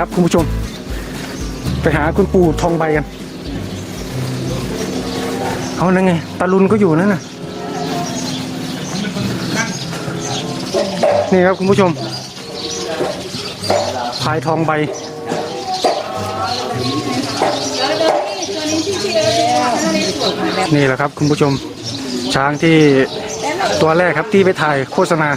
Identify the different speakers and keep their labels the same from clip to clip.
Speaker 1: ครับคุณผู้ชม ไปหาคุณปู่ทองใบกันเอานั่นไงตาลุนก็อยู่นั่นน่ะ นี่ครับคุณผู้ชมพายทองใบนี่แหละครับคุณผู้ชมช้างที่ตัวแรกครับที่ไปถ่ายโฆษณา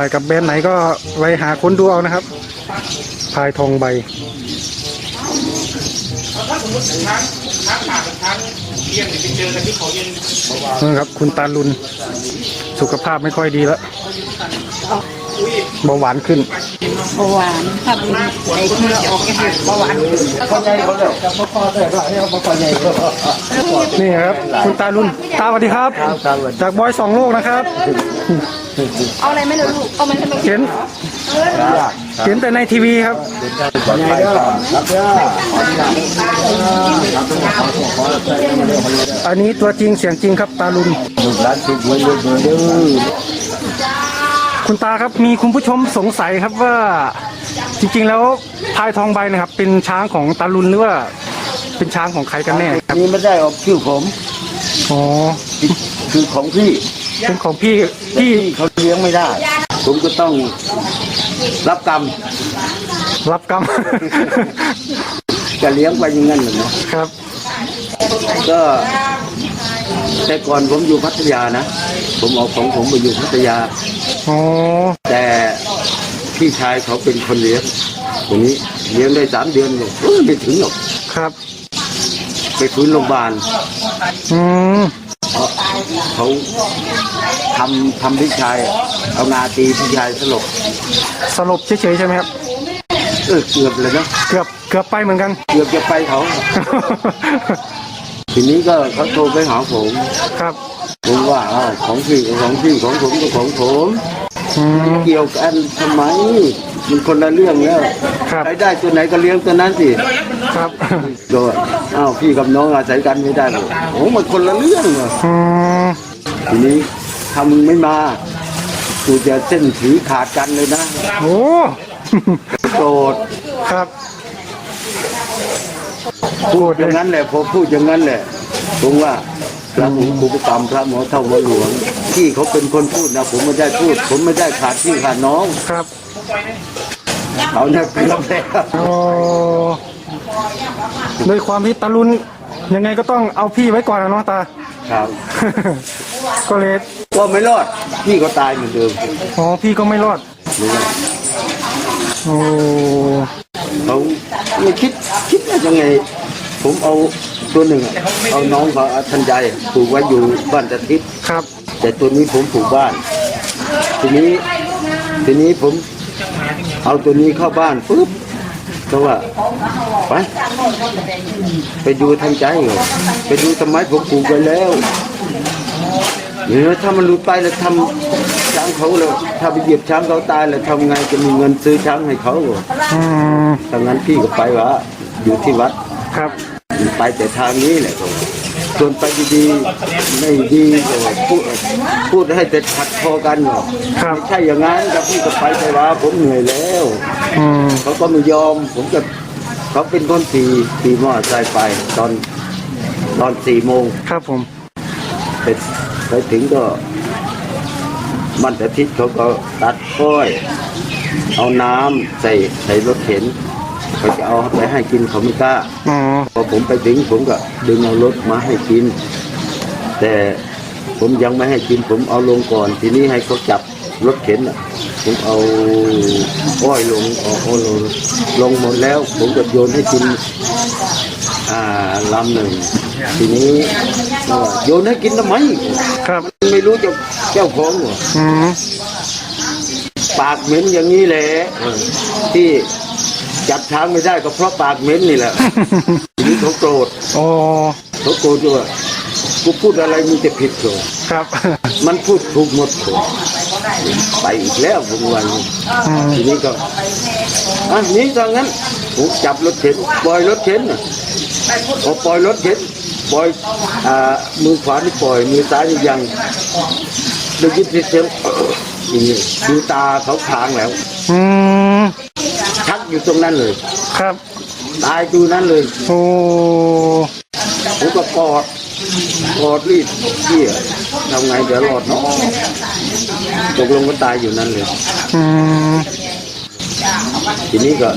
Speaker 1: ถ่ายกับแบรนด์ไหนก็ไปหาค้นดูเอานะครับพายทองใบนี่ครับ คุณตาลุน สุขภาพไม่ค่อยดีแล้ว เบาหวานขึ้น
Speaker 2: เบาหวานถ้าเป็นไอ้ที่ออกก็คือเบาหวาน
Speaker 1: นี่ครับ คุณตาลุนตาสวัสดีครับ จากบอยสองโลกนะครับ
Speaker 2: เอาอะไรไหมล่ะลูกเอามันทำไม
Speaker 1: เห็นเห็นแต่ในทีวีครับอันนี้ตัวจริงเสียงจริงครับตาลุน คุณตาครับมีคุณผู้ชมสงสัยครับว่าจริงๆแล้วพายทองใบนะครับ เป็นช้างของตาลุนหรือว่าเป็นช้างของใครกันแน่ครับ
Speaker 3: นี่ไม่ได้ออกชื่อผม
Speaker 1: อ๋อ
Speaker 3: คือของพี่
Speaker 1: เป็นของพี่
Speaker 3: แต่
Speaker 1: พี่
Speaker 3: พี่เขาเลี้ยงไม่ได้ ผมก็ต้องรับกรรม
Speaker 1: รับกรรม
Speaker 3: จะเลี้ยงไปอย่างนั้นเหรอเนาะ
Speaker 1: ครับ
Speaker 3: ก็ แต่ก่อนผมอยู่พัทยานะ ผมเอาของผมไปอยู่พัทยา
Speaker 1: อ๋อ
Speaker 3: แต่พี่ชายเขาเป็นคนเลี้ยงตรงนี้เลี้ยงได้สามเดือนหรอกเอ้ยไม่ถึงหรอก
Speaker 1: ครับ
Speaker 3: ไปฟื้นโรงพยาบาล
Speaker 1: อืม
Speaker 3: เพราะเขาทำทำพี่ชายอะเอางาตีพี่ชายสลบ
Speaker 1: สลบเฉยๆใช่ไหมครับ
Speaker 3: เออเกือบเลยนะ
Speaker 1: เกือบเกือบไปเหมือนกัน
Speaker 3: เกือบจะไปเขา ทีนี้ก็เขาโทรไปหาผม
Speaker 1: ครับ
Speaker 3: ผมว่าอ้าวของพี่ก็ของพี่ของผมก็ของผม
Speaker 1: อืม
Speaker 3: เกี่ยวกันทำไมมันคนละเรื่องแล้ว
Speaker 1: ครับ
Speaker 3: ใครได้ตัวไหนก็เลี้ยงตัวนั้นสิ
Speaker 1: ครับ
Speaker 3: โดยอ้าวพี่กับน้องอาศัยกันไม่ได้หรอกโอ้มันคนละเรื่องเหรอ
Speaker 1: อืม
Speaker 3: ทีนี้ถ้ามึงไม่มากูจะเส้นสีขาดกันเลยนะ
Speaker 1: โอ้
Speaker 3: โกรธ
Speaker 1: ครับ
Speaker 3: พูดอย่างนั้นแหละพอพูดอย่างนั้นแหละผมว่า พระหูครูประกรรมพระหมอเท่าหมอหลวงที่เขาเป็นคนพูดนะผมไม่ได้พูด ผมไม่ได้ขาดพี่ขาดน้อง
Speaker 1: ครับ
Speaker 3: เขาเนี่ยเกือบแล้ว
Speaker 1: โอ้โดยความที่ตาลุนยังไงก็ต้องเอาพี่ไว้ก่อนนะเนาะตา
Speaker 3: ครับ
Speaker 1: ก็เลย
Speaker 3: ก็ไม่รอดพี่ก็ตายเหมือนเดิม
Speaker 1: อ๋อพี่ก็ไม่รอด
Speaker 3: นี่นะ
Speaker 1: โอ้
Speaker 3: เขาไม่คิดคิดว่ายังไง ผมเอา ตัวหนึ่งอะเอาน้องเขาเอาทันใจผูกไว้อยู่บ้านตะทิศ
Speaker 1: ครับ
Speaker 3: แต่ตัวนี้ผมผูกบ้าน ทีนี้ทีนี้ผมเอาตัวนี้เข้าบ้านปุ๊บก็ว่าไปไปดูทันใจเหรอไปดูทำไมผมผูกไว้แล้วเดี๋ยวถ้ามันหลุดไปแล้วทำช้างเขาเลยถ้าไปเหยียบช้างเขาตายแล้วทำไงจะมีเงินซื้อช้างให้เขาเหรอ
Speaker 1: อืม
Speaker 3: ถ้างั้นพี่ก็ไปวะอยู่ที่วัด
Speaker 1: ครับ
Speaker 3: ไปแต่ทางนี้แหละครับส่วนไปดีๆไม่ดีก็พูดพูดให้แต่ขัดคอกันเหรอ
Speaker 1: ครับ
Speaker 3: ไม่ใช่อย่างนั้นครับพี่ก็ไปแต่ว่าผมเหนื่อยแล้ว
Speaker 1: อืม
Speaker 3: เขาก็ไม่ยอม ผมจะเขาเป็นคนตีตีมอเตอร์ไซค์ไปตอนตอนสี่โมง
Speaker 1: ครับผม
Speaker 3: ไปไปถึงก็มันอาทิตย์เขาก็ตัดก้อย เอาน้ำใส่ใส่รถเข็น เขาจะเอาไปให้กินเขาไม่กล้า
Speaker 1: อ๋อ
Speaker 3: พอผมไปถึงผมก็ดึงเอารถมาให้กิน แต่ผมยังไม่ให้กิน ผมเอาลงก่อน ทีนี้ให้เขาจับรถเข็นอะผมเอาอ้อยลงเอาอ้อยลงลงหมดแล้ว ผมก็โยนให้กินอ่าลำหนึ่งทีนี้ก็โยนให้กินทำไม
Speaker 1: ครับ
Speaker 3: ไม่รู้จะเจ้าของเหรอ
Speaker 1: อืม
Speaker 3: ปากเหม็นอย่างนี้แหละเออที่ จับช้างไม่ได้ก็เพราะปากเหม็นนี่แหละ ทีนี้เขาโกรธ
Speaker 1: โอ้
Speaker 3: เขาโกรธว่ากูพูดอะไรมีแต่ผิดโกรธ
Speaker 1: ครับ
Speaker 3: มันพูดถูกหมดโกรธไปอีกแล้วผมว่าอย่างนี้
Speaker 1: อืม
Speaker 3: ทีนี้ก็อะนี้ถ้างั้นผมจับรถเข็นปล่อยรถเข็นน่ะพอปล่อยรถเข็นปล่อยอ่ามือขวานี่ปล่อยมือซ้ายนี่ยังได้ยินเสียงอย่างนี้ดูตาเขาค้างแล้ว
Speaker 1: อืม
Speaker 3: ชักอยู่ตรงนั้นเลย
Speaker 1: ครับ
Speaker 3: ตายดูนั้นเลย
Speaker 1: โอ้
Speaker 3: ผมก็กอดกอดรีบเที่ยทำไงเดี๋ยวรอดเนาะตกลงก็ตายอยู่นั่นเลย
Speaker 1: อืม
Speaker 3: ทีนี้ก็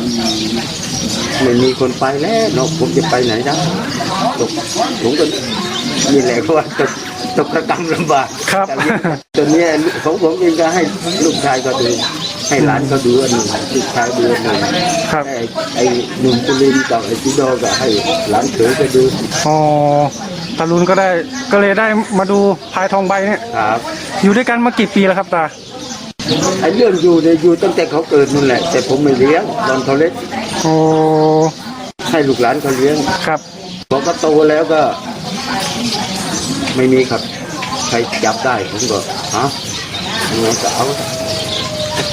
Speaker 3: ไม่มีคนไปแล้วเนาะผมจะไปไหนได้ตกผมก็นี่แหละเพราะว่าตกตกระกรรมลำบาก
Speaker 1: ครับ
Speaker 3: ตอนนี้ของผมเองก็ให้ลูกชายก็ดู ให้หลานก็ดูอันหนึ่งลูกชายดูอันหนึ่ง
Speaker 1: ครับ
Speaker 3: ให้ไอ้หนุ่มตุลินกับไอ้จิโดก็ให้หลานเขยก็ดู
Speaker 1: อ๋อตาลุนก็ได้ก็เลยได้มาดูพายทองใบเนี่ย
Speaker 3: ครับ
Speaker 1: อยู่ด้วยกันมากี่ปีแล้วครับตา
Speaker 3: ไอ้เรื่องอยู่เนี่ยอยู่ตั้งแต่เขาเกิดนู่นแหละ แต่ผมไม่เลี้ยงตอนเขาเล็ก
Speaker 1: โอ้
Speaker 3: ให้ลูกหลานเขาเลี้ยง
Speaker 1: ครับ
Speaker 3: พอเขาโตแล้วก็ ไม่มีครับ ใครจับได้ผมก็ฮะยังไงก็เอา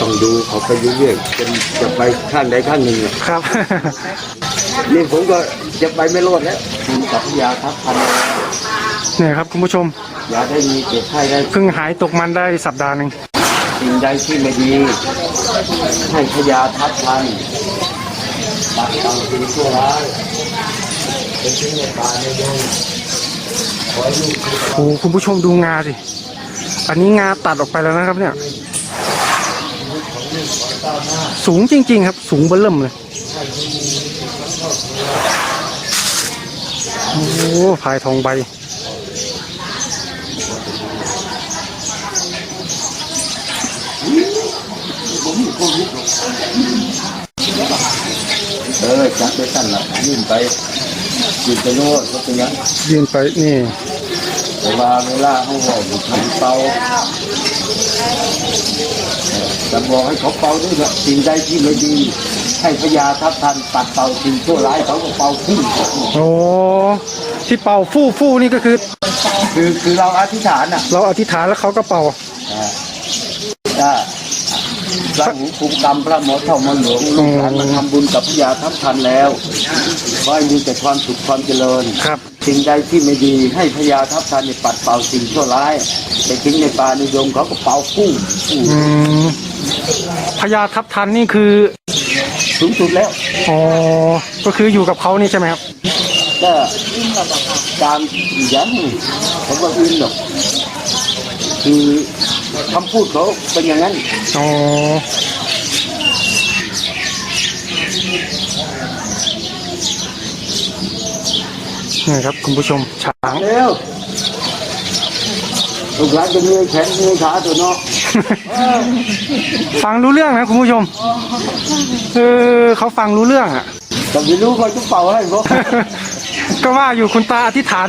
Speaker 3: ต้องดูเขาไปเรื่อยๆจนจะไปข้างใดข้างหนึ่งเนี่ย
Speaker 1: ครับ
Speaker 3: นี่ผมก็จะไปไม่รอดแล้วกับยาทับพัน
Speaker 1: เนี่ยครับคุณผู้ชม
Speaker 3: ยาได้มีเจ็บไข้ได้
Speaker 1: เพิ่งหายตกมันได้สัปดาห์หนึ่ง
Speaker 3: สิ่งใดที่ไม่ดี ให้พยาทับพันตัดตังสิ่งชั่วร้ายเป็นทิ้งในป่าในดงขอให้ลูก
Speaker 1: โอ้คุณผู้ชมดูงาสิอันนี้งาตัดออกไปแล้วนะครับเนี่ย สูงจริง ๆ ครับ สูงเบิ่มเลย โอ้พายทองใบ
Speaker 3: เออจับไปสั้นละยื่นไปยื่นไปโน่นก็เป็นอยัง
Speaker 1: ยืนไปนี่
Speaker 3: แต่ว่าเวลาเขาบอกอยู่ทำเป่าจะบอกให้เขาเป่าด้วยเถอะสิ่งใดที่ไม่ดี ให้พญาทัพทันปัดเป่าสิ่งชั่วร้ายเขาก็เป่าขึ้น
Speaker 1: โอ้ที่เป่าฟู่ฟู่นี่ก็คือ
Speaker 3: คือคือเราอธิษฐานอะ
Speaker 1: เราอธิษฐานแล้วเขาก็เป่า
Speaker 3: ถ้า พระหูคุมกรรมพระหมอเท่ามันหลวงลูกหลานมาทำบุญกับพญาทัพทันแล้วขอให้มีแต่ความสุขความเจริญ
Speaker 1: ครับ
Speaker 3: สิ่งใดที่ไม่ดีให้พญาทัพทันเนี่ยปัดเป่าสิ่งชั่วร้ายไปทิ้งในป่าในดงเขาก็เป่าพุ่ง
Speaker 1: อืมพญาทับทันนี่คือ
Speaker 3: สูงสุดแล้ว
Speaker 1: อ๋อก็คืออยู่กับเขานี่ใช่ไหมครับ
Speaker 3: ก็ตามยังผมว่าอินหรอกคือ คำพูดเขาเป็นอย่างนั้น
Speaker 1: อ๋อนี่ครับคุณผู้ชมช้าง
Speaker 3: เร็วลูกหลานจะมีแขนมีขาตัวเนาะ
Speaker 1: ฟังรู้เรื่องนะคุณผู้ชมเออเขาฟังรู้เรื่องอะ
Speaker 3: แต่ไม่รู้เขาจะเป่าให้บ่
Speaker 1: ก็ว่าอยู่คุณตาอธิษฐาน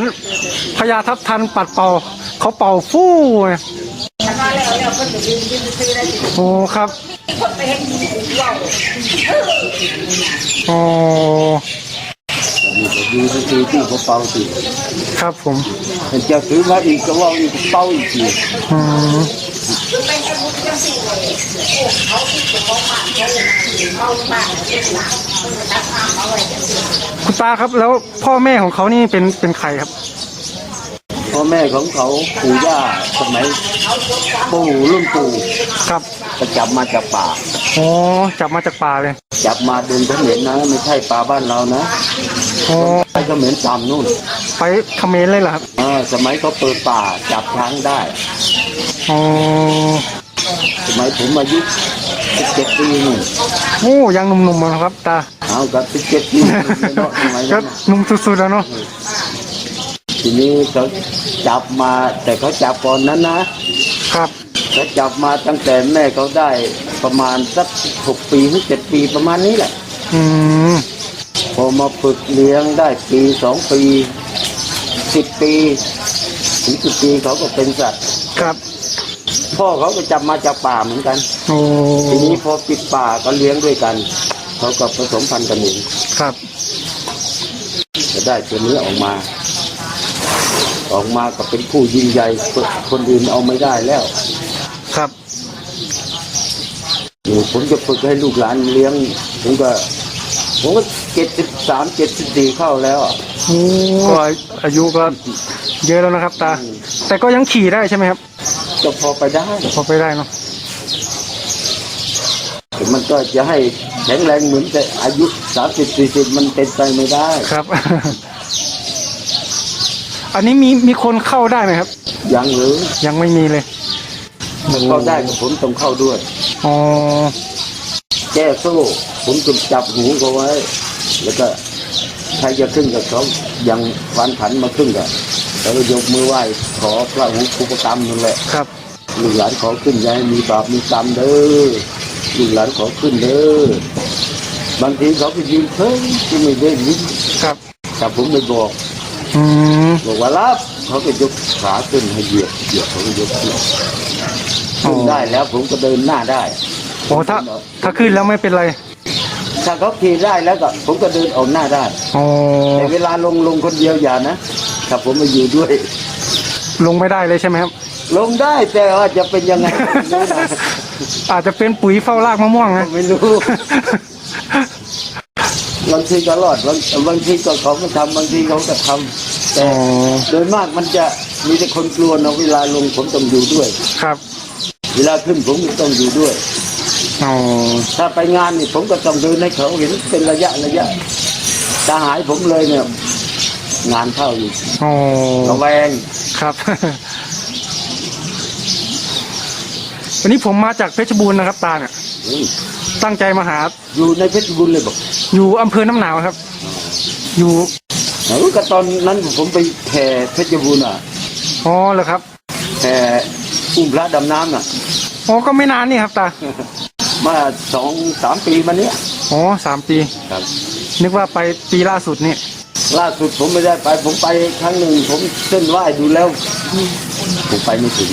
Speaker 1: พญาทัพทันปัดเป่าเขาเป่าฟู่ ไงโอ้ครับอ๋อ
Speaker 3: นี่ก็ดูที่ที่ที่เขาเป่าสิ
Speaker 1: ครับผม
Speaker 3: เห็นจะซื้อมาอีกก็ว่าอีกเป่าอีกที
Speaker 1: อืมคุณตาครับแล้วพ่อแม่ของเขานี่เป็นเป็นใครครับ
Speaker 3: พ่อแม่ของเขาปู่ย่าสมัยปู่รุ่นปู่
Speaker 1: ครับ
Speaker 3: ก็จับมาจากป่า
Speaker 1: อ๋อจับมาจากป่าเลย
Speaker 3: จับมาเดินเขมรนะ ไม่ใช่ป่าบ้านเรานะ
Speaker 1: อ๋อ
Speaker 3: ไปเขมรตามนู่น
Speaker 1: ไปเขมรเลยเหรอครับ
Speaker 3: อ่าสมัยเขาเปิดป่าจับช้างได้
Speaker 1: อ๋อ
Speaker 3: สมัยผมอายุ17ปีนู่น
Speaker 1: โอ้ยังหนุ่มๆอยู่นะครับตา
Speaker 3: เอากับ17ปีเนาะสมัย
Speaker 1: ก็
Speaker 3: นั้นน่ะ
Speaker 1: หนุ่มสุดๆแล้วเนาะ
Speaker 3: ทีนี้เขาจับมา แต่เขาจับก่อนนั้นนะครับเขาจับมาตั้งแต่แม่เขาได้ประมาณสักหกปีถึงเจ็ดปีประมาณนี้แหละ
Speaker 1: อืม
Speaker 3: พอมาฝึกเลี้ยงได้ปีสองปีสิบปีถึงสิบปีเขาก็เป็นสัตว์
Speaker 1: ครับ
Speaker 3: พ่อเขาก็จับมาจากป่าเหมือนกัน
Speaker 1: โอ้
Speaker 3: ทีนี้พอปิดป่าก็เลี้ยงด้วยกันเขาก็ผสมพันธุ์กันเอง
Speaker 1: ครับ
Speaker 3: จะได้ตัวนี้ออกมา ออกมาก็เป็นผู้ยิ่งใหญ่คนอื่นเอาไม่ได้แล้ว
Speaker 1: ครับ
Speaker 3: นี่ผมจะฝึกให้ลูกหลานเลี้ยงผมก็ผมก็เจ็ดสิบสามเจ็ดสิบสี่เข้าแล้วอะ
Speaker 1: โอ้อายุก็เยอะแล้วนะครับ ตา แต่ก็ยังขี่ได้ใช่ไหมครับ
Speaker 3: ก็พอไปได้
Speaker 1: พอไปได้เนาะ
Speaker 3: แต่มันก็จะให้แข็งแรงเหมือนแต่อายุสามสิบสี่สิบมันเป็นไปไม่ได้
Speaker 1: ครับ อันนี้มีมีคนเข้าได้ไหมครับ
Speaker 3: ยังหรือ
Speaker 1: ยังไม่มีเลย
Speaker 3: ถ้าเข้าได้ก็ผมต้องเข้าด้วย
Speaker 1: อ๋อ
Speaker 3: แก้โซ่ผมจะจับหูเขาไว้ แล้วก็ใครจะขึ้นกับเขายังฟันขันมาขึ้นกับแล้วก็ยกมือไหว้ขอพระหูคุปกรรมนั่นแหละ
Speaker 1: ครับ
Speaker 3: ลูกหลานขอขึ้นอยาให้มีบาปมีกรรมเด้อลูกหลานขอขึ้นเด้อบางทีเขาไปยืนเพิ่งที่ไม่ได้ยิน
Speaker 1: ครับ
Speaker 3: แต่ผมไม่บอก
Speaker 1: อืม
Speaker 3: บอกว่ารับเขาก็ยกขาขึ้นให้เหยียบเหยียบเขาก็ยกขึ้น
Speaker 1: อ๋อ
Speaker 3: ขึ้นได้แล้วผมก็เดินหน้าได้
Speaker 1: โอ้ถ้าถ้าขึ้นแล้วไม่เป็นไร
Speaker 3: ถ้าเขาขี่ได้แล้วก็ผมก็เดินออกหน้าได้
Speaker 1: อ๋อ
Speaker 3: แต่เวลาลงลงคนเดียวอย่านะถ้าผมมาอยู่ด้วย
Speaker 1: ลงไม่ได้เลยใช่ไหมครับ
Speaker 3: ลงได้แต่ว่าจะเป็นยังไงไม่รู้นะ
Speaker 1: อาจจะเป็นปุ๋ยเฝ้ารากมะม่วงนะ
Speaker 3: ไม่รู้ บางทีก็รอดบางบางทีก็เขาก็ทำบางทีเขาก็ทำแต่
Speaker 1: อ๋อ
Speaker 3: โดยมากมันจะมีแต่คนกลัวนะเวลาลงผมต้องอยู่ด้วย
Speaker 1: ครับ
Speaker 3: เวลาขึ้นผมก็ต้องอยู่ด้วย
Speaker 1: อ๋อ
Speaker 3: ถ้าไปงานนี่ผมก็ต้องเดินให้เขาเห็นเป็นระยะระยะถ้าหายผมเลยเนี่ย งานเข้าอยู่
Speaker 1: อ๋อ
Speaker 3: ระแวง
Speaker 1: ครับ วันนี้ผมมาจากเพชรบูรณ์นะครับตาเนี่ย
Speaker 3: อืม
Speaker 1: ตั้งใจมาหา
Speaker 3: อยู่ในเพชรบุรีเลยบอก
Speaker 1: อยู่อำเภอน้ำหนาวครับ อยู่
Speaker 3: เออก็ตอนนั้นผมไปแผ่เพชรบุรีอะ
Speaker 1: อ๋อเหรอครับ
Speaker 3: แผ่อุ้มพระดำน้ำอะ
Speaker 1: อ๋อก็ไม่นานนี่ครับตา
Speaker 3: มาสองสามปีมาเนี้ย
Speaker 1: อ๋อสามปี
Speaker 3: ครับ
Speaker 1: นึกว่าไปปีล่าสุดนี่
Speaker 3: ล่าสุดผมไม่ได้ไปผมไปครั้งหนึ่งผมเส้นไหว้ดูแล้วผมไปไม่ถึง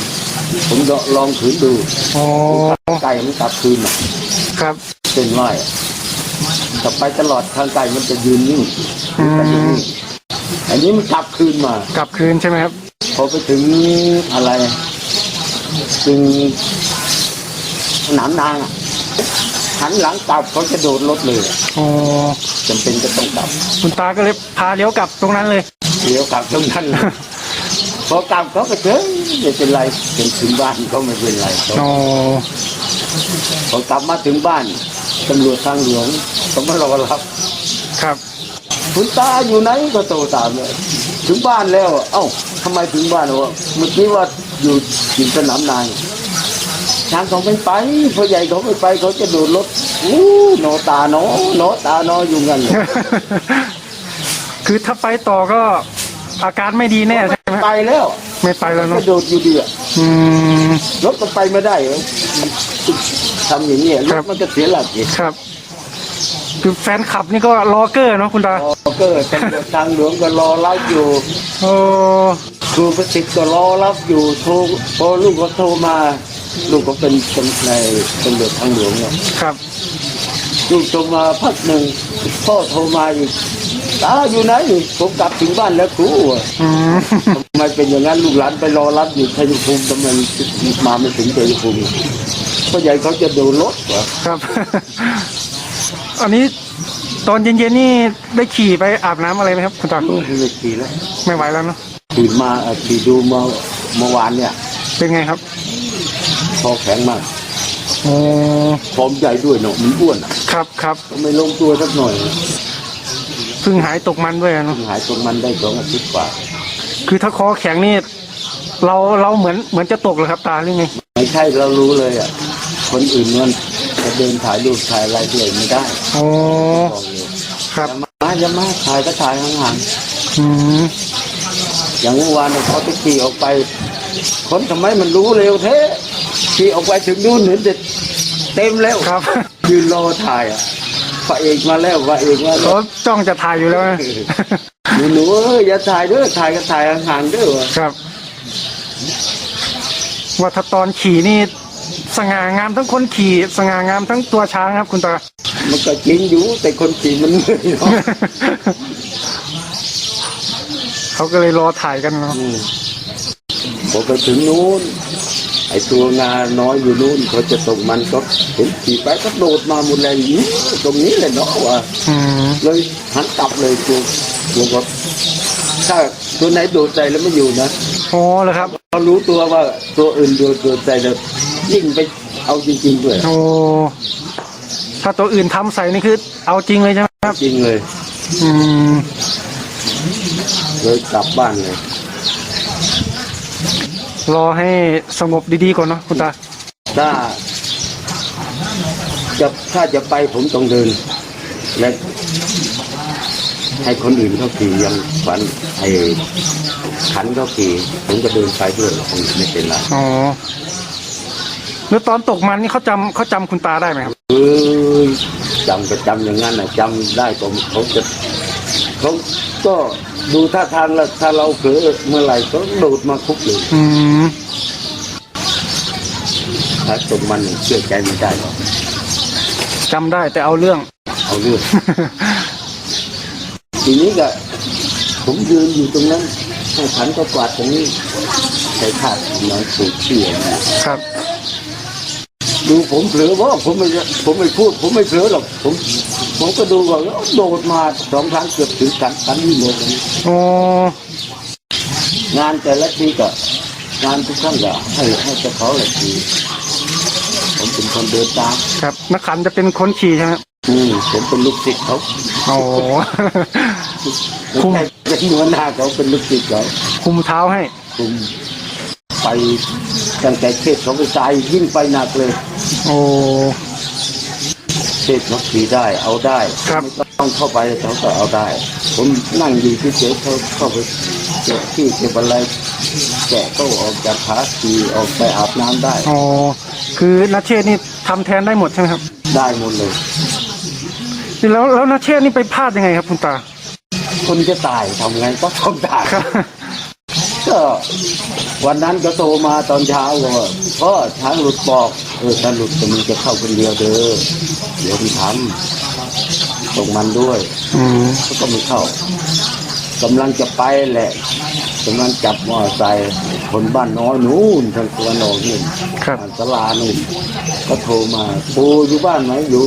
Speaker 3: ผมลองขืนดู
Speaker 1: อ๋อ
Speaker 3: ไก่มันกลับคืนอะ
Speaker 1: ครับ
Speaker 3: เส้นไหว้อะแต่ไปตลอดทางไก่มันจะยืนนิ่ง
Speaker 1: อืม
Speaker 3: มันจะนิ่งอันนี้มันกลับคืนมา
Speaker 1: กลับคืนใช่ไหมครับ
Speaker 3: พอไปถึงอะไรถึงสนามนางอะหันหลังกลับเขาจะโดดรถเลย
Speaker 1: อ๋อ
Speaker 3: จำเป็นจะต้องกลับ
Speaker 1: คุณตาก็เลยพาเลี้ยวกลับตรงนั้นเลย
Speaker 3: เลี้ยวกลับตรงนั้นเลยพอกลับเขาก็เฉยไม่เป็นไรจนถึงบ้านเขาไม่เป็นไรเขา
Speaker 1: อ๋ อ
Speaker 3: พอกลับมาถึงบ้านตำรวจทางหลวงเขามารอรับ
Speaker 1: ครับ
Speaker 3: คุณตาอยู่ไหนก็โตตามเลยถึงบ้านแล้ว เอ้าทำไมถึงบ้านวะเมื่อกี้ว่าอยู่อยู่สนามนายช้างเขาไม่ไปพ่อใหญ่เขาไม่ไปเขาจะโดดรถอู้โนตาโนโนตาโนอยู่งั้นเลย
Speaker 1: คือถ้าไปต่อก็อาการไม่ดีแน่ใช่ไหม
Speaker 3: ไปแล้ว
Speaker 1: ไม่ไปแล้ว
Speaker 3: ก็
Speaker 1: เนาะ
Speaker 3: โดดอยู่ดีอะ
Speaker 1: อืม
Speaker 3: รถก็ไปไม่ได้เหรอทำอย่างนี้ยร
Speaker 1: ครั
Speaker 3: ถ
Speaker 1: บ
Speaker 3: มันจะเสียหลักอีก
Speaker 1: ครับ คือแฟนคลับนี่ก็รอเกอร์เนาะคุณตา
Speaker 3: พอเกิดตำรวจทางหลวงก็รอรับอยู่
Speaker 1: โอ้
Speaker 3: ครูประสิทธิ์ก็รอรับอยู่โทรพอลูกก็โทรมา ลูกก็เป็นคนในตำรวจทางหลวงเนาะ
Speaker 1: ครับ
Speaker 3: ลูกโทรมาพักหนึ่งพ่อโทรมาอีก ตาอยู่ไหนผมกลับถึงบ้านแล้วครูอะ
Speaker 1: อืม
Speaker 3: ทำไมเป็นอย่างนั้นลูกหลานไปรอรับอยู่ชัยภูมิทำไมมาไม่ถึงชัยภูมิพ่อใหญ่เขาจะโดนรถเหรอ
Speaker 1: ครับ อันนี้ตอนเย็นๆนี่ได้ขี่ไปอาบน้ำอะไรไหมครับคุณตา
Speaker 3: ไม่ขี่แล้ว
Speaker 1: ไม่ไหวแล้วเนาะ
Speaker 3: ขี่มาเอ่อขี่ดูมาเมื่อวานเนี่ย
Speaker 1: เป็นไงครับ
Speaker 3: คอแข็งมาก
Speaker 1: โอ้
Speaker 3: พร้อมใหญ่ด้วยเนาะมันอ้วนอะ
Speaker 1: ครับครับ
Speaker 3: ไม่ลงตัวสักหน่อย
Speaker 1: เพิ่งหายตกมันด้วยอะเนาะ
Speaker 3: หายตรงมันได้สองอาทิตย์กว่า
Speaker 1: คือถ้าคอแข็งนี่ เราเราเหมือนเหมือนจะตกเลยครับตาหรือไง
Speaker 3: ไม่ใช่เรารู้เลยอะ คนอื่นมันจะเดินถ่ายรูปถ่ายอะไรด้วยไม่ได้
Speaker 1: โอ้
Speaker 3: บอกเลย
Speaker 1: ครับ
Speaker 3: มาจะมาถ่ายก็ถ่ายห่าง
Speaker 1: อืม
Speaker 3: ๆอย่างเมื่อวานเนี่ยเขาไปขี่ออกไป คนทำไมมันรู้เร็วเท้ขี่ออกไปถึงนู่นเห็นเด็ดเต็มแล้ว
Speaker 1: ครับ
Speaker 3: ยืนรอถ่ายอะ พระเอกมาแล้วพระเอกมาแล้
Speaker 1: เขา
Speaker 3: ว
Speaker 1: จ้องจะถ่ายอยู่แล้วนะ
Speaker 3: หนูหนูๆเอ้ยอย่าถ่ายเด้อถ่ายก็ถ่ายห่างๆเด้อวะ
Speaker 1: ครับ ว่าถ้าตอนขี่นี่ สง่างามทั้งคนขี่ สง่างามทั้งตัวช้างครับคุณตา
Speaker 3: มันก็จริงอยู่แต่คนขี่มันเหนื่อยเนาะ
Speaker 1: เขาก็เลยรอถ่ายกันเนาะ
Speaker 3: อืมพอไปถึงนู้น ไอ้ตัวงาน้อยอยู่นู้นเขาจะตกมันก็เห็นขี่ไปก็โดดมาหมดเลยอื้อตรงนี้เลยเนาะว่ะ
Speaker 1: อืม
Speaker 3: เลยหันกลับเลยตัวตัวก็ถ้าตัวไหนโดดใจแล้วไม่อยู่นะ
Speaker 1: อ๋อเหรอครับ
Speaker 3: เขารู้ตัวว่าตัวอื่นโดนโดนใจจะยิ่งไปเอาจริงๆด้วย
Speaker 1: โอ้ถ้าตัวอื่นทำใส่นี่คือเอาจริงเลยใช่ไหมครับ
Speaker 3: จริงเลย
Speaker 1: อืม
Speaker 3: เลยกลับบ้านเลย
Speaker 1: รอให้สงบดีๆก่อนเนาะคุณตา
Speaker 3: ถ้าจะถ้าจะไปผมต้องเดิน และให้คนอื่นเขาขี่ยังฝันไอ้ขันเขาขี่ผมก็เดินไปด้วยผมไม่เป็นไร
Speaker 1: อ๋อ แล้วตอนตกมันนี่เขาจำเขาจำคุณตาได้ไหมครับ
Speaker 3: เอ้ยจำก็จำอย่างนั้นนะจำได้ก็เขาจะเขาก็ ดูท่าทางแล้วถ้าเราเผลอเมื่อไหร่ก็โดดมาคุกเลย
Speaker 1: อืม
Speaker 3: ถ้าตกมันเชื่อใจไม่ได้หรอก
Speaker 1: จำได้แต่เอาเรื่อง
Speaker 3: เอาเรื่อง ทีนี้ก็ผมยืนอยู่ตรงนั้นให้ขันก็กวาดตรงนี้ใส่ขาดน้อยสูดเชี่ยนะครับ ดูผมเผลอว่าผมไม่ผมไม่พูด ผมไม่เผลอหรอกผม ผมก็ดูว่าโดดมาสองครั้งเกือบถึงกันกันนี่หมดเลย
Speaker 1: โอ้
Speaker 3: งานแต่ละทีก็งานทุกครั้งก็ให้ให้เจ้าเขาแหละทีผมเป็นคนเดินตาม
Speaker 1: ครับนักขันจะเป็นคนขี่ใช่ไหมครับ
Speaker 3: อืมผมเป็นลูกศิษย์เขา
Speaker 1: โอ้
Speaker 3: ไม่ใช่เป็นหัวหน้าเขาเป็นลูกศิษย์เขา
Speaker 1: คุมเท้าให้
Speaker 3: ผมไป ตั้งแต่เทศเขาไปตายยิ่งไปหนักเลย
Speaker 1: โอ้
Speaker 3: เทศเขาขี่ได้เอาได้
Speaker 1: ครับ
Speaker 3: ไม่ต้องเข้าไปเขาก็เอาได้ ผมนั่งอยู่ที่เฉยๆเขาเข้าไปเก็บที่เก็บอะไรแกะก็ออกจากขาขี่ออกไปอาบน้ำได้
Speaker 1: โอ้คือนาเชษนี่ทำแทนได้หมดใช่ไหมครับ
Speaker 3: ได้หมดเลย
Speaker 1: แล้วแล้วนาเชษนี่ไปพลาดยังไงครับ คุณตา
Speaker 3: คนจะตายทำไงก็ต้องตาย
Speaker 1: ครับ
Speaker 3: ก็ วันนั้นก็โทรมาตอนเช้าก็ว่าพ่อช้างหลุดบอกเออถ้าหลุดจะมึงจะเข้าคนเดียวเด้อเดี๋ยวพี่ทำตรงมันด้วย
Speaker 1: อืม
Speaker 3: เขาก็ไม่เข้ากำลังจะไปแหละกำลังจับมอเตอร์ไซค์คนบ้านน้อยนู่นทางตะวันออกนู่น
Speaker 1: ครับ
Speaker 3: ผ่านสลานู่นก็โทรมาปูอยู่บ้านไหมอยู่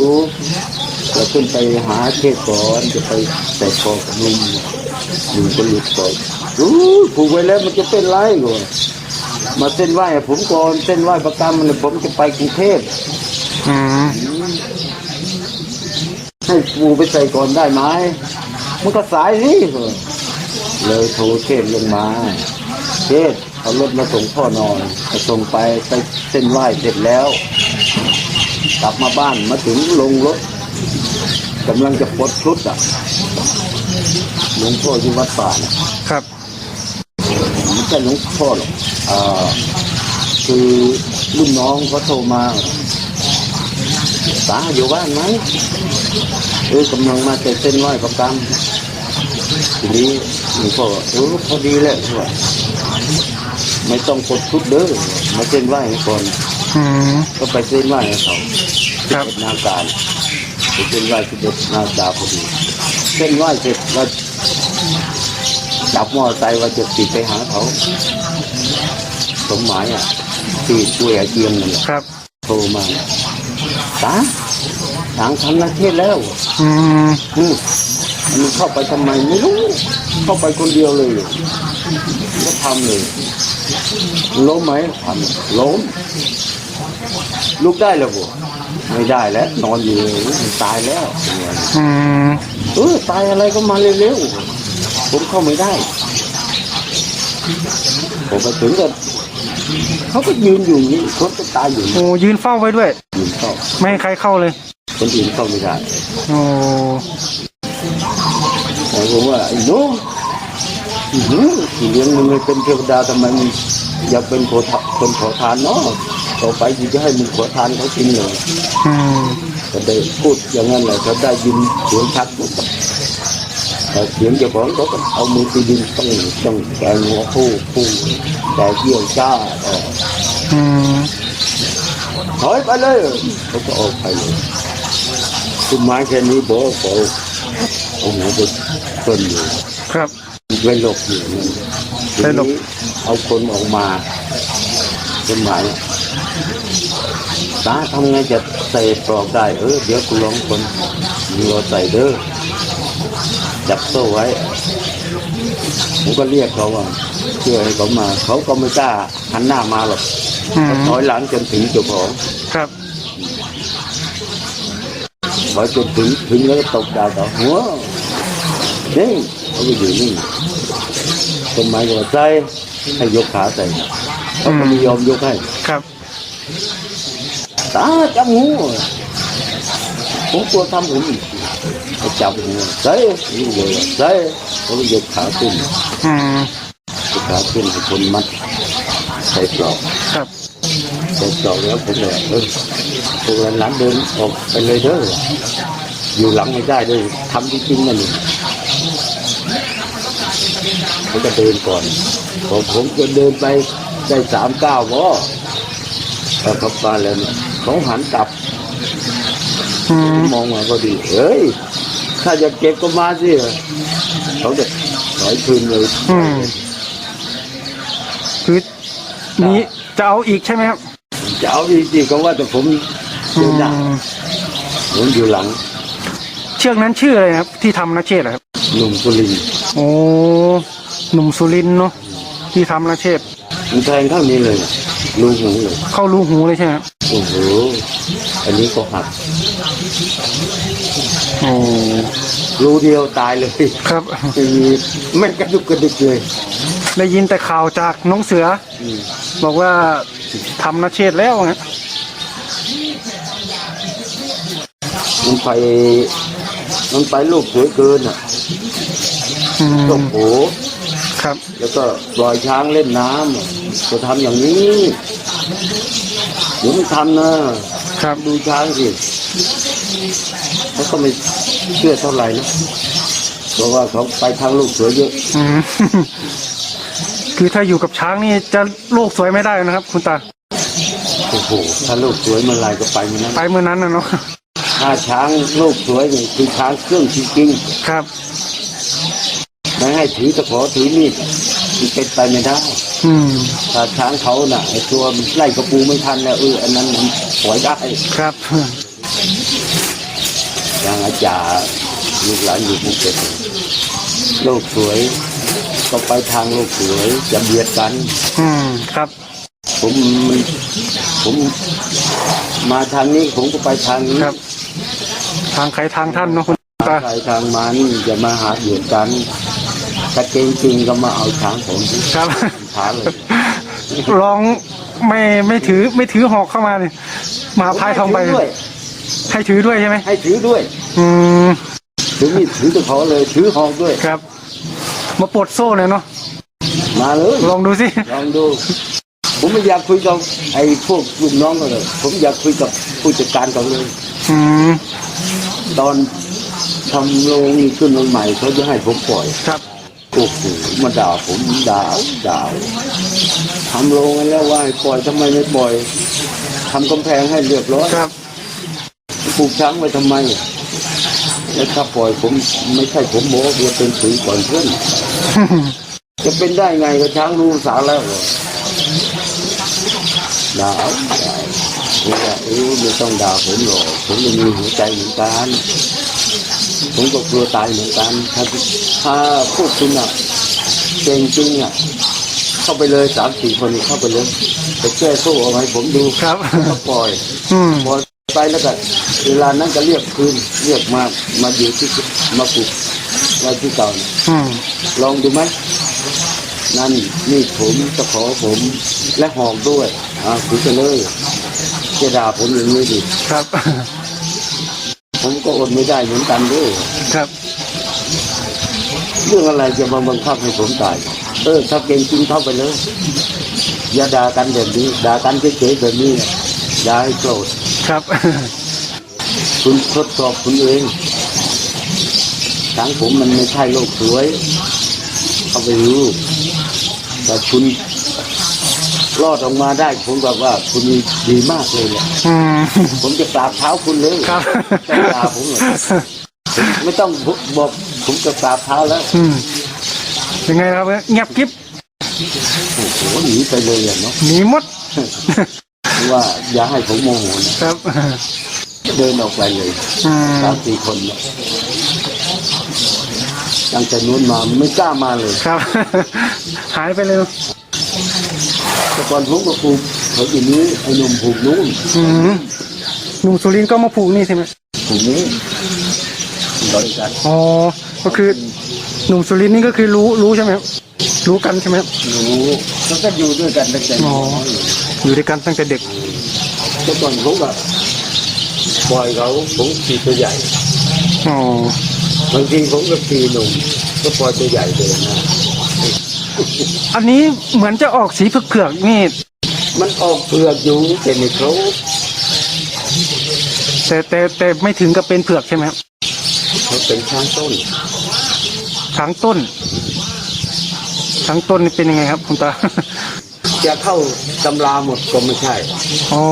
Speaker 3: จะขึ้นไปหาเทศก่อนจะไปแต่คอกับลุงลุงก็หลุดก่อน รู้ผูกไว้แล้วมันจะเป็นไรก่อนมาเส้นไหว้ให้ผมก่อนเส้นไหว้ประกรรมเลยผมจะไปกรุงเทพ
Speaker 1: อืม
Speaker 3: ให้ปูไปใส่ก่อนได้ไหมมันก็สายนี่เลยโทรเทพลงมา เทพเอารถมาส่งพ่อนอนไปส่งไปไปเส้นไหว้เสร็จแล้ว กลับมาบ้านมาถึงลงรถกำลังจะปลดชุดอะหลวงพ่อที่วัดป่าน่ะ
Speaker 1: ครับ
Speaker 3: ไม่ ใช่หลวงพ่อหรอกอ่าคือรุ่นน้องเขาโทรมาตาอยู่บ้านไหมเออกำลังมาแต่เส้นไหว้ประกรรมทีนี้หลวงพ่อบอกเออพอดีแล้วว่าไม่ต้องกดชุดเด้อมาเส้นไหว้ให้ก่อน
Speaker 1: อืม
Speaker 3: ก็ไปเส้นไหว้ให้เขา
Speaker 1: ครับ
Speaker 3: สิบเอ็ดนาการไปเส้นไหว้สิบเอ็ดนาคาพอดีเส้นไหว้เสร็จเรา จับมอเตอร์ไซค์ว่าจะติดไปหาเขา สมหมายอะที่ช่วยอาเจียงนั่นแหละ
Speaker 1: ครับ
Speaker 3: โทรมาตาทางทำนาเทศแล้ว
Speaker 1: อืม
Speaker 3: อืมมันเข้าไปทำไมไม่รู้ เข้าไปคนเดียวเลย ก็ทำเลยล้มไหมทำล้มลุกได้แล้วบ่ไม่ได้แล้วนอนอยู่เลยมันตายแล้ว
Speaker 1: อืม
Speaker 3: เออตายอะไรก็มาเร็วๆ ผมเข้าไม่ได้ ผมไปถึงก็เขาก็ยืนอยู่อย่างนี้คนก็ตายอยู่
Speaker 1: โอ้ยืนเฝ้าไว้ด้วย
Speaker 3: ยืนเข้า
Speaker 1: ไม่ให้ใครเข้าเลย
Speaker 3: คนอื่นเข้าไม่ได้
Speaker 1: โอ้
Speaker 3: แต่ผมว่าไอ้หนูอื้อหือที่เลี้ยงมึงไม่เป็นเทวดาทำไมมึงอยากเป็นขอทานคนขอทานเนาะต่อไปกูจะให้มึงขอทานเขาจริงเลย
Speaker 1: อืม
Speaker 3: ก็ได้พูดอย่างนั้นแหละเขาได้ยินเสียงชักปุ๊บ แต่เสียงเจ้าของเขาก็เอามือไปดินต้องต้องแกงหัวผู้ผู้แต่เยี่ยวจ้าออก
Speaker 1: อืม
Speaker 3: ถอยไปเลยเขาก็ออกไปเลยต้นไม้แค่นี้บอกเขาเอาหัวไปต้นอยู่
Speaker 1: ครับ
Speaker 3: ไว้หลบอยู่นั่น
Speaker 1: ไว้หลบ
Speaker 3: ทีนี้เอาคนออกมาต้นไม้ตาทำไงจะใส่ปลอกได้เออเดี๋ยวกูลองคนมึงรอใส่เด้อ จับโซ่ไว้ ผมก็เรียกเขาว่าเชื่อให้เขามา เขาก็ไม่กล้าหันหน้ามาหรอก
Speaker 1: อืม
Speaker 3: เขาถอยหลังจนถึงเจ้าของ
Speaker 1: ครับ
Speaker 3: ถอยจนถึงถึงแล้วก็ตกดาวต่อหัวนี่เขาก็อยู่นี่ต้นไม้ก็ใส่ให้ยกขาใส่เขาก็ไม่ยอมยกให้
Speaker 1: ครับ
Speaker 3: ตาจับหูผมกลัวทำผมอีกเขา จับหูใส่ยิ่งเลยใส่เขาก็ยกขาขึ้น
Speaker 1: อืม
Speaker 3: ยกขาขึ้นให้คนมัดใส่ปลอก
Speaker 1: ครับ
Speaker 3: ใส่ปลอกแล้วผมเลยเออพวกหลานๆเดินออกไปเลยเด้ออยู่หลังไม่ได้ด้วยทำจริงๆนั่นนี่เขาจะเดินก่อนพอผมจะเดินไปได้สามก้าวก็พอเขามาแล้วเนี่ยเขาหันกลับ
Speaker 1: อืม
Speaker 3: มองมาก็ดีเอ้ย ถ้าจะเก็บก็มาสิเขาจะถอยคืนเลย
Speaker 1: อืมคือนี้จะเอาอีกใช่ไหมครับ
Speaker 3: จะเอาอีกทีก็ว่าแต่ผม
Speaker 1: อื
Speaker 3: เดินหน้ามผมอยู่หลัง
Speaker 1: เชือกนั้นชื่ออะไรนะครับ ที่ทำนาเชษฐ์เหรอครับ
Speaker 3: หนุ่มกุลิน
Speaker 1: โอ้หนุ่มสุรินทร์เนาะที่ทำนาเชษฐ์
Speaker 3: มันแทงเท่านี้เลยรูหูเลย
Speaker 1: เข้ารูหูเลยใช่ไหมครับ
Speaker 3: โอ้โห อันนี้ก็หัก
Speaker 1: โอ้
Speaker 3: รูเดียวตายเลย
Speaker 1: ครับ
Speaker 3: ไม่มีไม่กระดุกกระดิกเลย
Speaker 1: ได้ยินแต่ข่าวจากน้องเสือ
Speaker 3: อืม
Speaker 1: บอกว่าทำนาเชษฐ์แล้วนะ
Speaker 3: มันไปมันไปลูกสวยเกินอะ
Speaker 1: อื
Speaker 3: โอ้
Speaker 1: ม
Speaker 3: โห
Speaker 1: ครับ
Speaker 3: แล้วก็ปล่อยช้างเล่นน้ำจะทำอย่างนี้เดี๋ยวไม่ทำนะ ครับดูช้างสิเขาก็ไม่เชื่อเท่าไหร่นะเพราะว่าเขาไปทางลูกเสือเยอะ
Speaker 1: อืม คือถ้าอยู่กับช้างนี่จะโลกสวยไม่ได้นะครับ คุณตา
Speaker 3: โอ้โหถ้าลูกสวยเมื่อไหรก็ไปเมื่อนั้น
Speaker 1: ไปเมื่อนั้นนะเนาะ
Speaker 3: ถ้าช้างลูกสวยนี่คือช้างเครื่องจริง
Speaker 1: ครับ
Speaker 3: ๆไม่ให้ถือตะขอถือมีด มันเป็นไปไม่ได้
Speaker 1: อืม
Speaker 3: ถ้าช้างเขาน่ะไอ้ตัวมันไล่กระปูไม่ทันแล้วเอออันนั้นมันปล่อยได้
Speaker 1: ครับ
Speaker 3: อย่างอาจารย์ลูกหลานอยู่ภูเก็ตโลกสวย ก็ไปทางโลกสวยจะเบียดกัน
Speaker 1: อืมครับ
Speaker 3: ผมมันผมมาทางนี้ผมก็ไปทางนี้
Speaker 1: ครับ ทางใครทางท่านเนาะคุณตา
Speaker 3: ไปทางมันจะมาหาเบียดกัน ถ้าเก่งจริงก็มาเอาช้างผมที่
Speaker 1: ครับ
Speaker 3: ช้าเลย
Speaker 1: ลองไม่ไม่ถือไม่ถือหอกเข้ามาเลยมาพายทองไป
Speaker 3: ให้ถืด้วย
Speaker 1: ให้ถือด้วยใช่ไหม
Speaker 3: ให้ถือด้วย
Speaker 1: อืม
Speaker 3: ถือมีดถือตะขอเลยถือหอกด้วย
Speaker 1: ครับ มาปลดโซ่หน่อยเนาะ
Speaker 3: มาเลย
Speaker 1: ลองดูสิ
Speaker 3: ลองดูผมไม่อยากคุยกับไอ้พวกลูกน้องกันเลย ผมอยากคุยกับผู้จัดการเขาเลย
Speaker 1: อืม
Speaker 3: ตอนทำโรงนี่ขึ้นมาใหม่เขาจะให้ผมปล่อย
Speaker 1: ครับ
Speaker 3: โอ้โหมาด่าผมด่าด่าทำโรงกันแล้วว่าให้ปล่อยทำไมไม่ปล่อยทำกำแพงให้เรียบร้อย
Speaker 1: ครับ
Speaker 3: ปลูกช้างไว้ทำไมแล้วถ้าปล่อยผมไม่ใช่ผมโม้เดียวเป็นสีก่อนเพื่อนจะเป็นได้ไงก็ช้างรู้สาแล้วเหรอด่าเอาด่าผมว่าเออไม่ต้องด่าผมหรอกผมยังมีหัวใจเหมือนกัน ผมก็กลัวตายเหมือนกันถ้าถ้าพวกคุณอะเก่งจริงอะเข้าไปเลยสามสี่คนนี่เข้าไปเลยไปแก้สู้เอาให้ผมดู
Speaker 1: ครับ
Speaker 3: ก็ปล่อย
Speaker 1: อืม
Speaker 3: พอไปแล้วก็เวลานั้นก็เรียกคืนเรียกมามาอยู่ที่มาปลุกไว้ที่เก่าน่ะ
Speaker 1: อืม
Speaker 3: ลองดูไหมนั่นนี่ผมตะขอผมและหอกด้วยอ่าคุยกันเลยจะด่าผมอย่างนี้ดิ
Speaker 1: ครับ
Speaker 3: ผมก็อดไม่ได้เหมือนกันด้วย
Speaker 1: ครับ
Speaker 3: เรื่องอะไรจะมาบังคับให้ผมตาย เออถ้าเก่งจริงเข้าไปเลยอย่าด่ากันแบบนี้ด่ากันเฉยๆแบบนี้อย่าให้โกรธ
Speaker 1: ครับ
Speaker 3: คุณทดสอบคุณเองช้างผมมันไม่ใช่โลกสวย เข้าไปรู้แต่คุณ รอดออกมาได้ ผมแบบว่าคุณดีมากเลยแหละ
Speaker 1: อืม
Speaker 3: ผมจะกราบเท้าคุณเลย
Speaker 1: ครับ
Speaker 3: ต้องกราบผมเลยผมไม่ต้องบอกผมจะกราบเท้าแล้ว
Speaker 1: อืมยังไงครับเงียบกิ๊บ
Speaker 3: โอ้โหหนีไปเลยอะเนาะ
Speaker 1: หนีหมด
Speaker 3: ว่าอย่าให้ผมโมโหนะครับเดินออกไปเลย
Speaker 1: อืม
Speaker 3: สามสี่คนเนี่ยตั้งแต่นู้นมาไม่กล้ามาเลย
Speaker 1: ครับ หายไปเลยเนอะ
Speaker 3: แต่ก่อนผมก็ปลูกเขาอยู่นี้ไอ้หนุ่มปลูกนู้น
Speaker 1: อืมหนุ่มสุรินทร์ก็มาผูกนี่ใช่ไหม
Speaker 3: ปลูกนี้บริการ
Speaker 1: อ๋อก็คือหนุ่มสุรินทร์นี่ก็คือรู้รู้ใช่ไหมครับรู้กันใช่ไหมครับ
Speaker 3: รู้แล้วก็อยู่ด้วยกันตั้งแต่
Speaker 1: อ๋อ
Speaker 3: น้อย
Speaker 1: อยู่ด้วยกันตั้งแต่เด็ก
Speaker 3: แต่ก่อนผมก็ปล่อยเขาผมขี่ตัวใหญ่
Speaker 1: อ๋อ
Speaker 3: บางทีผมก็ขี่หนุ่มก็ปล่อยตัวใหญ่เดินนะ
Speaker 1: อันนี้เหมือนจะออกสีเผือกๆนี่
Speaker 3: มันออกเปลือกอยู่แต่ไม่เขา
Speaker 1: แต่แต่แต่ไม่ถึงกับเป็นเผือกใช่ไหมครับ
Speaker 3: เขาเป็นช้างต้น
Speaker 1: ช้างต้นช้างต้นนี่เป็นยังไงครับคุณตา
Speaker 3: จะเข้าตำราหมดก็ไม่ใช่
Speaker 1: อ๋อ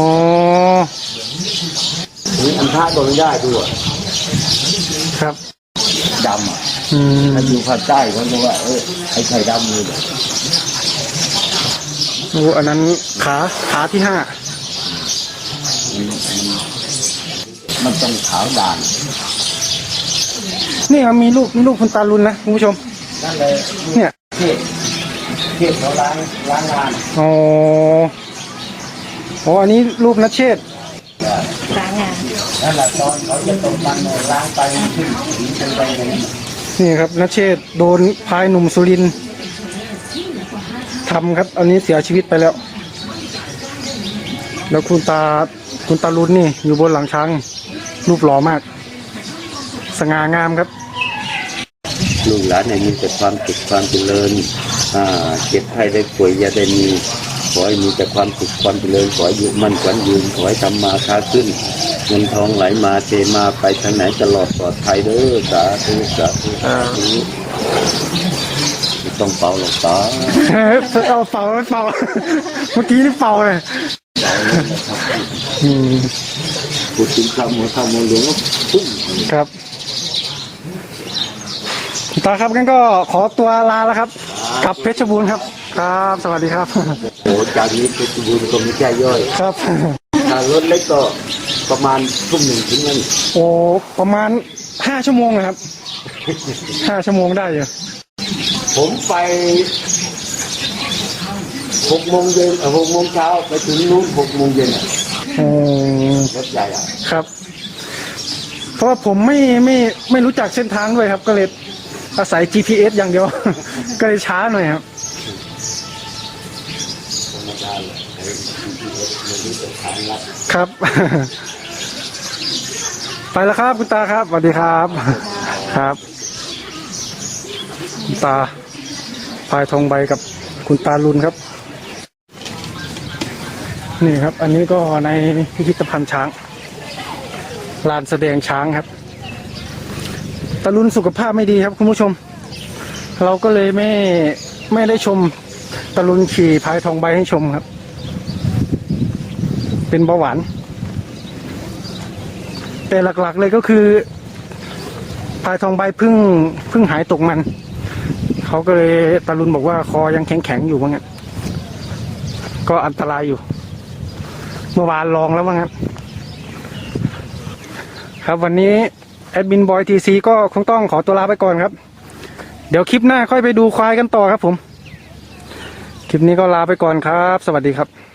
Speaker 3: นี่อันท่าก็ไม่ได้ด้วย
Speaker 1: ครับ
Speaker 3: ดำอะ
Speaker 1: อืม
Speaker 3: ถ้าอยู่ภาคใต้เขาจะว่าเออไอ้ไข่ดำเลยเนี่ย
Speaker 1: โอ้อันนั้นขาขาที่ห้า
Speaker 3: มันต้องขาวด่าน
Speaker 1: นี่ครับมีลูกมีลูกคุณตาลุนนะคุณผู้ชม
Speaker 3: นั่นเลย
Speaker 1: เนี่ย
Speaker 3: เทศเทศเขาล้างล้างงาน
Speaker 1: อ๋ออ๋ออันนี้รูปนัชเชษฐ์
Speaker 2: สางงาน
Speaker 3: นั่นแหละตอนเขาจะตกมันเนี่ยล้างไปขึ้นสีเป็นไปอย่างนี้
Speaker 1: นี่ครับนัชเชษโดนพายหนุ่มสุรินทร์ทำครับ อันนี้เสียชีวิตไปแล้ว แล้วคุณตาคุณตาลุนนี่อยู่บนหลังช้าง รูปหล่อมาก สง่างามครับ
Speaker 3: ลูกหลานเนี่ยมีแต่ความสุขความเจริญ อ่าเจ็บไข้ได้ป่วยอย่าได้มี ขอให้มีแต่ความสุขความเจริญขอให้อายุมั่นขวัญยืนขอให้ทำมาค้าขึ้นเงินทองไหลมาเทมาไปทางไหนตลอดปลอดภัยเด้อสาธุสาธุสาธุไม่ต้องเป่าหรอกตา
Speaker 1: เอาเป่าเป่าเมื่อกี้นี่เป่าเลยอืม
Speaker 3: พูดถึงคำหัวคำหัวหลวงก็ปุ้ง
Speaker 1: ครับคุณตาครับงั้นก็ขอตัวลาแล้วครับ กลับเพชรบูรณ์ครับ ครับ สวัสดีครับ
Speaker 3: โอ้จากนี้เพชรบูรณ์ก็ไม่ใช่ย่อย
Speaker 1: ครับ
Speaker 3: ถ้ารถเล็กก็ประมาณทุ่มหนึ่งถึงนั่น
Speaker 1: โอ้ประมาณห้าชั่วโมงนะครับ ห้าชั่วโมงได้อยู่
Speaker 3: ผมไปหกโมงเย็นเอ่อหกโมงเช้าไปถึงนู้นหกโมงเย็นอะ
Speaker 1: โอ้
Speaker 3: รถใหญ่อะ
Speaker 1: ครับ เพราะว่าผมไม่ไม่ไม่รู้จักเส้นทางด้วยครับ ก็เลยอาศัย GPS อย่างเดียว ก็เลยช้าหน่อยครับ ครับ ไปแล้วครับคุณตาครับสวัสดีครับ ครับ คุณตาพายทองใบกับคุณตาลุนครับ นี่ครับ อันนี้ก็ในพิพิธภัณฑ์ช้างลานแสดงช้างครับตาลุนสุขภาพไม่ดีครับคุณผู้ชม เราก็เลยไม่ไม่ได้ชมตาลุนขี่พายทองใบให้ชมครับ เป็นเบาหวาน แต่หลักๆเลยก็คือพายทองใบพึ่งพึ่งหายตกมัน เขาก็เลยตาลุนบอกว่าคอยังแข็งๆอยู่ว่างั้นก็อันตรายอยู่ เมื่อวานลองแล้วว่างั้นครับวันนี้แอดมินบอยทีซีก็คงต้องขอตัวลาไปก่อนครับ เดี๋ยวคลิปหน้าค่อยไปดูควายกันต่อครับผม คลิปนี้ก็ลาไปก่อนครับ สวัสดีครับ